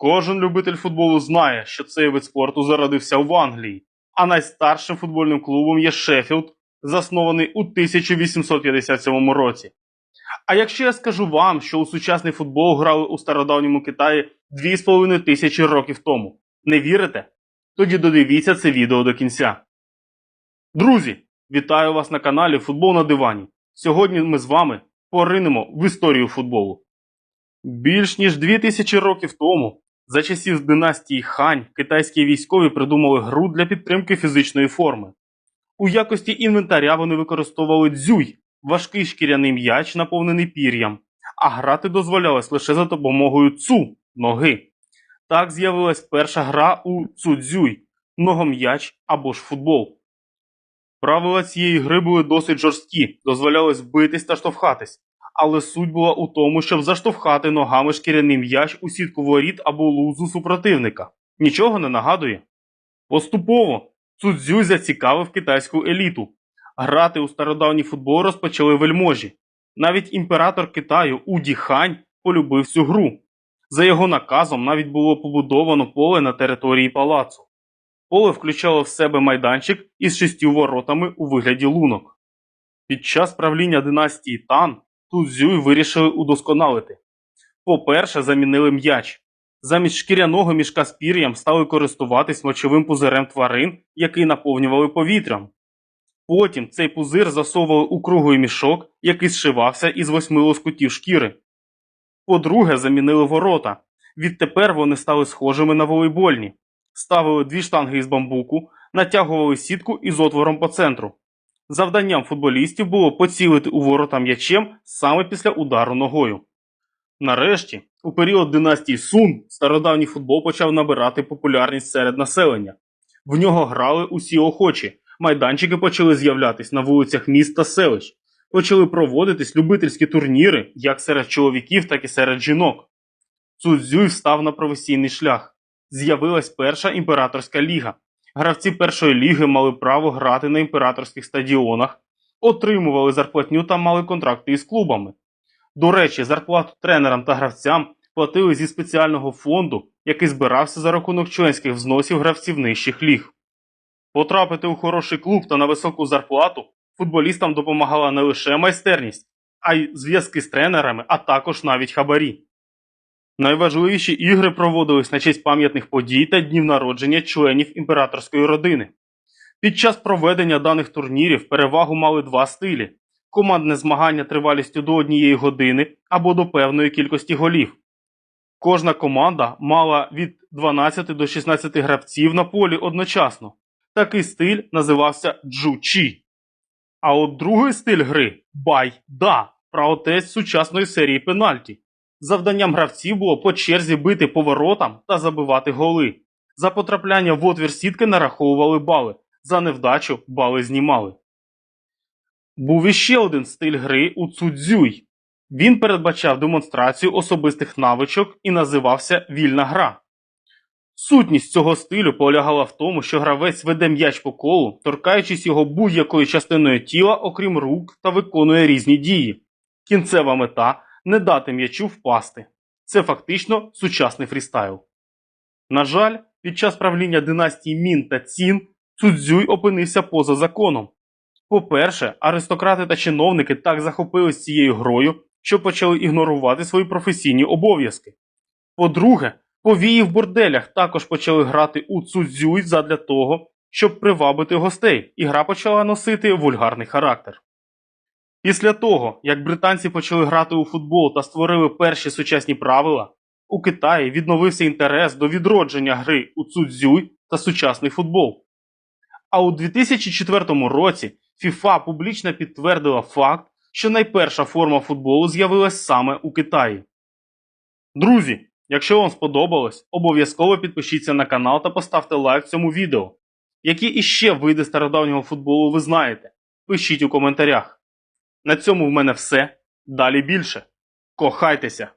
Кожен любитель футболу знає, що цей вид спорту зародився в Англії, а найстаршим футбольним клубом є Шеффілд, заснований у 1857 році. А якщо я скажу вам, що у сучасний футбол грали у стародавньому Китаї 2,5 тисячі років тому, не вірите? Тоді додивіться це відео до кінця. Друзі, вітаю вас на каналі Футбол на дивані. Сьогодні ми з вами поринемо в історію футболу. Більш ніж 2000 років тому, за часів династії Хань, китайські військові придумали гру для підтримки фізичної форми. У якості інвентаря вони використовували дзюй, важкий шкіряний м'яч, наповнений пір'ям, а грати дозволялось лише за допомогою цу ноги. Так з'явилась перша гра у цудзюй ногом'яч або ж футбол. Правила цієї гри були досить жорсткі, дозволялось битись та штовхатись, але суть була у тому, щоб заштовхати ногами шкіряний м'яч у сітку воріт або лузу супротивника. Нічого не нагадує. Поступово Цудзюй зацікавив китайську еліту. Грати у стародавній футбол розпочали вельможі. Навіть імператор Китаю Уді Хань полюбив цю гру. За його наказом навіть було побудовано поле на території палацу. Поле включало в себе майданчик із шістю воротами у вигляді лунок. Під час правління династії Тан Тузюй вирішили удосконалити. По-перше, замінили м'яч. Замість шкіряного мішка з пір'ям стали користуватись мочовим пузирем тварин, який наповнювали повітрям. Потім цей пузир засовували у круглий мішок, який зшивався із восьми лоскутів шкіри. По-друге, замінили ворота. Відтепер вони стали схожими на волейбольні. Ставили дві штанги із бамбуку, натягували сітку із отвором по центру. Завданням футболістів було поцілити у ворота м'ячем саме після удару ногою. Нарешті, у період династії Сун, стародавній футбол почав набирати популярність серед населення. В нього грали усі охочі, майданчики почали з'являтись на вулицях міст та селищ, почали проводитись любительські турніри як серед чоловіків, так і серед жінок. Цудзюй встав на професійний шлях. З'явилась перша імператорська ліга. Гравці першої ліги мали право грати на імператорських стадіонах, отримували зарплатню та мали контракти із клубами. До речі, зарплату тренерам та гравцям платили зі спеціального фонду, який збирався за рахунок членських взносів гравців нижчих ліг. Потрапити у хороший клуб та на високу зарплату футболістам допомагала не лише майстерність, а й зв'язки з тренерами, а також навіть хабарі. Найважливіші ігри проводились на честь пам'ятних подій та днів народження членів імператорської родини. Під час проведення даних турнірів перевагу мали два стилі: командне змагання тривалістю до однієї години або до певної кількості голів. Кожна команда мала від 12 до 16 гравців на полі одночасно. Такий стиль називався джучі. А от другий стиль гри бай-да, праотець сучасної серії пенальті. Завданням гравців було по черзі бити по воротам та забивати голи. За потрапляння в отвір сітки нараховували бали, за невдачу бали знімали. Був іще один стиль гри у цудзюй. Він передбачав демонстрацію особистих навичок і називався вільна гра. Сутність цього стилю полягала в тому, що гравець веде м'яч по колу, торкаючись його будь-якою частиною тіла, окрім рук, та виконує різні дії. Кінцева мета не дати м'ячу впасти. Це фактично сучасний фрістайл. На жаль, під час правління династії Мін та Цін Цудзюй опинився поза законом. По-перше, аристократи та чиновники так захопились цією грою, що почали ігнорувати свої професійні обов'язки. По-друге, повії в борделях також почали грати у цудзюй задля того, щоб привабити гостей, і гра почала носити вульгарний характер. Після того, як британці почали грати у футбол та створили перші сучасні правила, у Китаї відновився інтерес до відродження гри у цудзюй та сучасний футбол. А у 2004 році FIFA публічно підтвердила факт, що найперша форма футболу з'явилась саме у Китаї. Друзі, якщо вам сподобалось, обов'язково підпишіться на канал та поставте лайк цьому відео. Які іще види стародавнього футболу ви знаєте? Пишіть у коментарях. На цьому в мене все. Далі більше. Кохайтеся!